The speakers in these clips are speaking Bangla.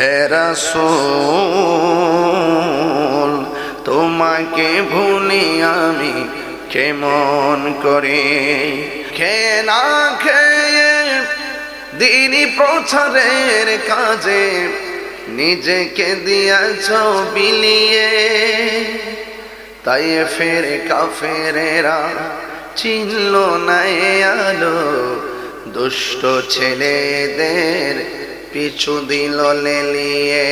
হেরাসুল তোমাকে ভুলি আমি কেমন করে? খেয়ে না খেয়ে দিনই প্রচারের কাজে নিজেকে দিয়াছ বিলিয়ে। তাই ফের কাফেরেরা চিনল নাই আলো দুষ্ট ছেলেদের পিছু দিল লেলিয়ে।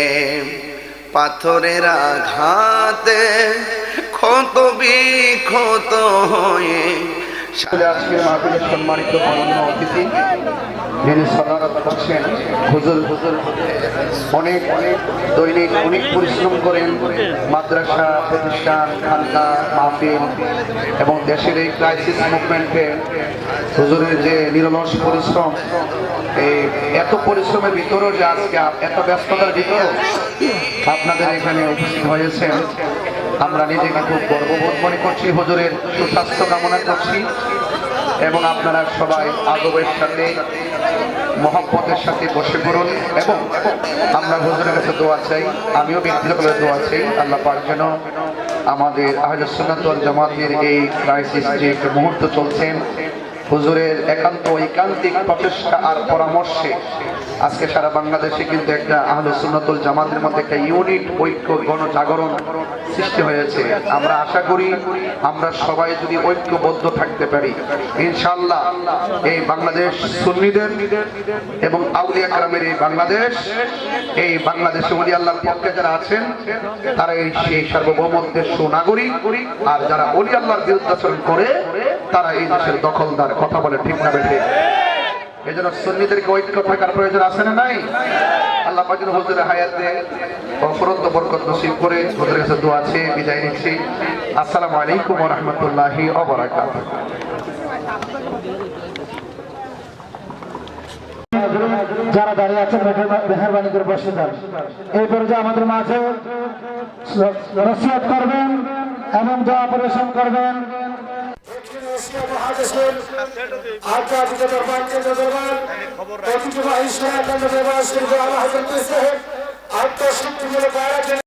পাথরের আঘাতে ক্ষত বিক্ষত হয়ে আজকের মাহফিলের সম্মানিত অনন্য অতিথি, যিনি সদারত করছেন হুজুর হুজুর অনেক অনেক দৈনিক অনেক পরিশ্রম করেন, মাদ্রাসা প্রতিষ্ঠান, খানকা, মাহফিল এবং দেশের এই ক্রাইসিস মুভমেন্টে হুজুরের যে নিরলস পরিশ্রম, এই এত পরিশ্রমের ভিতরেও যে আজকে এত ব্যস্ততার ভিতরেও আপনাদের এখানে উপস্থিত হয়েছেন। আমরা নিজেকে খুব গর্ববোধ মনে করছি, হুজুরের সুস্বাস্থ্য কামনা করছি। এবং আপনারা সবাই আদবের সাথে মহব্বতের সাথে বসে পড়ুন এবং আমরা হুজুরের কাছে দোয়া চাই, আমিও ব্যক্তিগতভাবে দোয়া চাই, আল্লাহ পার যেন আমাদের আহলে সুন্নাতুল জামাতের এই ক্রাইসিস যে মুহূর্ত চলছেন হুজুরের একান্ত ঐকান্তিক প্রচেষ্টা আর পরামর্শে, আজকে সারা বাংলাদেশে কিন্তু একটা আহলে সুন্নাতুল জামাতের মধ্যে একটা ইউনিট ঐক্য গণজাগরণ সৃষ্টি হয়েছে। আমরা আশা করি আমরা সবাই যদি ঐক্যবদ্ধ থাকতে পারি, ইনশাআল্লাহ এই বাংলাদেশ সুন্নিদের এবং আউলিয়া কারামের এই বাংলাদেশ, এই বাংলাদেশে ওলি আল্লাহর পক্ষে যারা আছেন, তারা এই সেই সার্বভৌমত্বের সুনাগরিক আর যারা ওলি আল্লাহর বিরুদ্ধাচরণ করে তারা এই দেশের দখলদার, কথা বলে ঠিক না বেঠে। এই জন্য সুন্নিদেরকে ঐক্য থাকার প্রয়োজন আছে না নাই? আল্লাহ বরকত আছে যারা দাঁড়িয়ে আছেন মেহরবানি করে বসে যান। এই পর্যায়ে আমাদের মাঝে নসিহত করবেন এবং দোয়া পরিবেশন করবেন। আধ্যাত্মিক দরবার কেন্দ্র দরবার সনাতন দরবার শ্রী আল্লাহ আত্মশক্তিমূলক আয়োজন